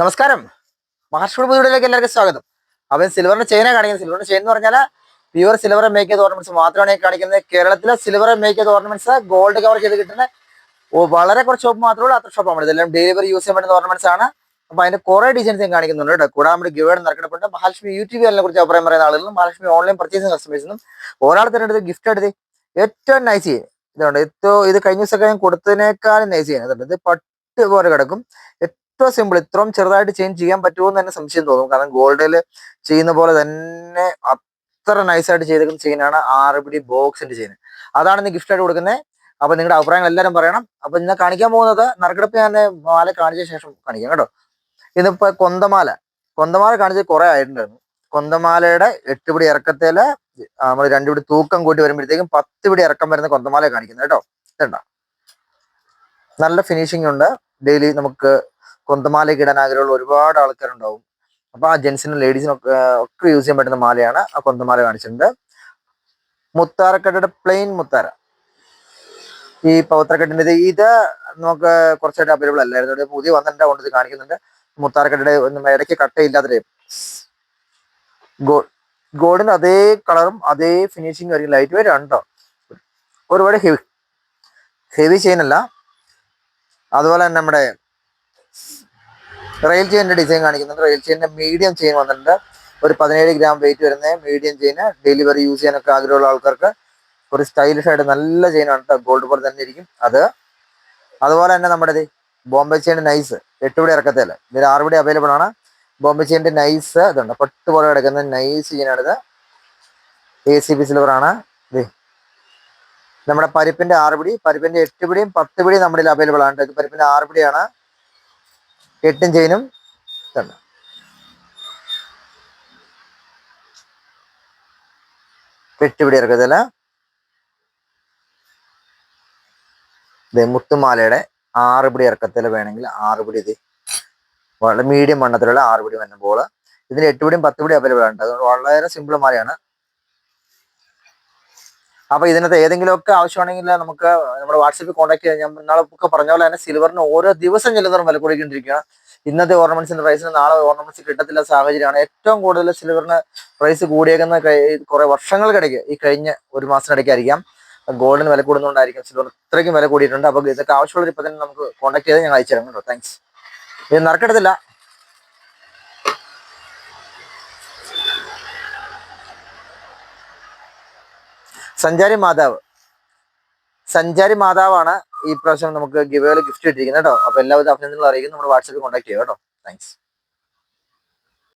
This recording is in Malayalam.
നമസ്കാരം. മഹാഷ്ട്ര പുതിയയിലേക്ക് എല്ലാവർക്കും സ്വാഗതം. അവൻ സിൽവറിന്റെ ചെയിന കാണിക്കുന്നത്. സിൽവറിന്റെ ചെയിൻ എന്ന് പറഞ്ഞാൽ പ്യുവർ സിൽവർ മേക്ക് ഓർണമെന്റ്സ് മാത്രമാണ് കാണിക്കുന്നത്. കേരളത്തിലെ silver make ornaments gold cover ചെയ്ത് കിട്ടുന്ന വളരെ കുറച്ച് ഷോപ്പ് മാത്രമേ ഉള്ളൂ. അത്ര ഷോപ്പാണ് ഇതെല്ലാം ഡെലിവറി യൂസ് ചെയ്യാൻ പറ്റുന്ന ഓർണമെന്റ്സ് ആണ്. അപ്പൊ അതിന്റെ കുറെ ഡിസൈൻസ് ഞാൻ കാണിക്കുന്നുണ്ട് കേട്ടോ. കൂടാതെ നമ്മുടെ ഗിവേഡ് നടക്കുന്നുണ്ട് മഹാലക്ഷ്മി യൂട്യൂബ് ചാനലിനെ കുറിച്ച് അഭിപ്രായം പറയുന്ന ആളുകളും മഹാലക്ഷ്മി ഓൺലൈൻ പർച്ചേസിംഗ് കസ്റ്റമേഴ്സിനും ഒരാൾ തന്നെ ഗിഫ്റ്റ് എടുത്ത് ഏറ്റവും നൈസ് ചെയ്യും. ഇതുണ്ട്. ഇത് കഴിഞ്ഞ ദിവസമൊക്കെ ഞാൻ കൊടുത്തതിനേക്കാളും നൈസ് ചെയ്യുന്നത് ഇത് പട്ട് പോലെ കിടക്കും. ഏറ്റവും സിമ്പിൾ ഇത്രയും ചെറുതായിട്ട് ചേഞ്ച് ചെയ്യാൻ പറ്റുമോ എന്ന് തന്നെ സംശയം തോന്നും. കാരണം ഗോൾഡിൽ ചെയ്യുന്ന പോലെ തന്നെ അത്ര നൈസായിട്ട് ചെയ്തേക്കുന്ന ചെയിനാണ് ആറ് പിടി ബോക്സിന്റെ ചെയിൻ അതാണ് ഇന്ന് ഗിഫ്റ്റ് ആയിട്ട് കൊടുക്കുന്നത്. അപ്പൊ നിങ്ങളുടെ അഭിപ്രായങ്ങൾ എല്ലാവരും പറയണം. അപ്പൊ ഇന്ന് കാണിക്കാൻ പോകുന്നത് നറുക്കെടുപ്പ് ഞാൻ മാല കാണിച്ച ശേഷം കാണിക്കാം കേട്ടോ. ഇന്നിപ്പോ കൊന്തമാല. കൊന്തമാല കാണിച്ച് കുറെ ആയിട്ടുണ്ടായിരുന്നു. കൊന്തമാലയുടെ എട്ട് പിടി ഇറക്കത്തിൽ നമ്മൾ രണ്ടു പിടി തൂക്കം കൂട്ടി വരുമ്പോഴത്തേക്കും പത്ത് പിടി ഇറക്കം വരുന്ന കൊന്തമാല കാണിക്കുന്നത് കേട്ടോ. ഇതുണ്ടോ? നല്ല ഫിനിഷിംഗ് ഉണ്ട്. ഡെയിലി നമുക്ക് കൊന്തമാലയ്ക്ക് ഇടാൻ ആഗ്രഹമുള്ള ഒരുപാട് ആൾക്കാരുണ്ടാവും. അപ്പൊ ആ ജെൻസിനും ലേഡീസിനും ഒക്കെ ഒക്കെ യൂസ് ചെയ്യാൻ പറ്റുന്ന മാലയാണ് ആ കൊന്തമാല കാണിച്ചിട്ടുണ്ട്. മുത്താരക്കട്ടയുടെ പ്ലെയിൻ മുത്താര. ഈ പൗത്രക്കെട്ടിന്റെ ഇത് നമുക്ക് കുറച്ചായിട്ട് അവൈലബിൾ അല്ലായിരുന്നു. ഇവിടെ പുതിയ വന്നിട്ട് കൊണ്ട് കാണിക്കുന്നുണ്ട്. മുത്താരക്കെട്ടിയുടെ ഒന്നും ഇടയ്ക്ക് കട്ടയില്ലാത്ത ഗോൾ ഗോൾഡിന്റെ അതേ കളറും അതേ ഫിനിഷിംഗ് ആയിരിക്കും ലൈറ്റ് വെയിറ്റ് ഉണ്ടോ ഒരുപാട് ഹെവി ഹെവി ചെയിൻ അല്ല. അതുപോലെ തന്നെ നമ്മുടെ റെയിൽ ചെയിന്റെ ഡിസൈൻ കാണിക്കുന്നുണ്ട്. റെയിൽ ചെയിന്റെ മീഡിയം ചെയിൻ വന്നിട്ടുണ്ട്. ഒരു പതിനേഴ് ഗ്രാം വെയിറ്റ് വരുന്ന മീഡിയം ചെയിന് ഡെലിവറി യൂസ് ചെയ്യാനൊക്കെ ആഗ്രഹമുള്ള ആൾക്കാർക്ക് ഒരു സ്റ്റൈലിഷ് ആയിട്ട് നല്ല ചെയിനാണ് കേട്ടോ ഗോൾഡ് പോലെ തന്നെ ഇരിക്കും. അത് അതുപോലെ തന്നെ നമ്മുടെ ബോംബെ ചെയിന്റെ നൈസ് എട്ടുപടി ഇറക്കത്തില്ല ഇതിൽ ആറുപടി അവൈലബിൾ ആണ്. ബോംബെ ചെയിന്റെ നൈസ് ഇതുണ്ട്. പട്ട് പോലെ കിടക്കുന്ന നൈസ് ചെയിനാണിത് എ സി പി സിൽവർ ആണ്. ഇത് നമ്മുടെ പരിപ്പിന്റെ ആറുപിടി പരിപ്പിന്റെ എട്ട് പിടിയും പത്ത് പിടിയും നമ്മുടെ അവൈലബിൾ ആണ് ഇത് പരിപ്പിന്റെ ആറുപിടിയാണ്. എട്ടും ചെയിനും തന്നെ. എട്ടുപിടി ഇറക്കത്തില്ല മുത്തുമാലയുടെ ആറ് പിടി ഇറക്കത്തിൽ വേണമെങ്കിൽ ആറ് പിടി ഇത് വളരെ മീഡിയം വണ്ണത്തിലുള്ള ആറ് പിടി വന്നപ്പോൾ ഇതിന് എട്ട് പിടിയും പത്ത് പിടിയും അവൈലബിൾ ആണ്. അതുകൊണ്ട് വളരെ സിമ്പിൾ മാലയാണ്. അപ്പൊ ഇതിനകത്ത് ഏതെങ്കിലുമൊക്കെ ആവശ്യമാണെങ്കിൽ നമുക്ക് നമ്മുടെ വാട്സപ്പിൽ കോൺടാക്ട് ചെയ്യാം. ഞാൻ നാളെ പറഞ്ഞ പോലെ തന്നെ സിൽവറിന് ഓരോ ദിവസം ചെല്ലുന്നവരും വില കൂടിക്കൊണ്ടിരിക്കുകയാണ്. ഇന്നത്തെ ഓർണമെന്റ്സിന്റെ പ്രൈസിന് നാളെ ഓർണമെന്റ്സ് കിട്ടത്തില്ല സാഹചര്യമാണ്. ഏറ്റവും കൂടുതൽ സിൽവറിന് പ്രൈസ് കൂടിയേക്കുന്ന കുറെ വർഷങ്ങൾക്കിടയ്ക്ക് ഈ കഴിഞ്ഞ ഒരു മാസത്തിനിടയ്ക്കായിരിക്കാം. ഗോൾഡിന് വില കൂടുന്നതുകൊണ്ടായിരിക്കും സിൽവർ ഇത്രയ്ക്കും വില കൂടിയിട്ടുണ്ട്. അപ്പൊ ഇതൊക്കെ ആവശ്യമുള്ള ഇപ്പൊ തന്നെ നമുക്ക് കോൺടാക്ട് ചെയ്ത് ഞങ്ങൾ അയച്ചു തരാം കേട്ടോ. താങ്ക്സ് ഇത് നറുക്കെടുത്തില്ല. സഞ്ചാരി മാതാവ്. സഞ്ചാരി മാതാവാണ് ഈ പ്രാവശ്യം നമുക്ക് ഗിവേൽ ഗിഫ്റ്റ് ഇട്ടിരിക്കുന്നത് കേട്ടോ. അപ്പൊ എല്ലാവിധ അഭിനന്ദനങ്ങളും അറിയിക്കും നമ്മുടെ വാട്സപ്പിൽ കോൺടാക്ട് ചെയ്യുക കേട്ടോ. താങ്ക്സ്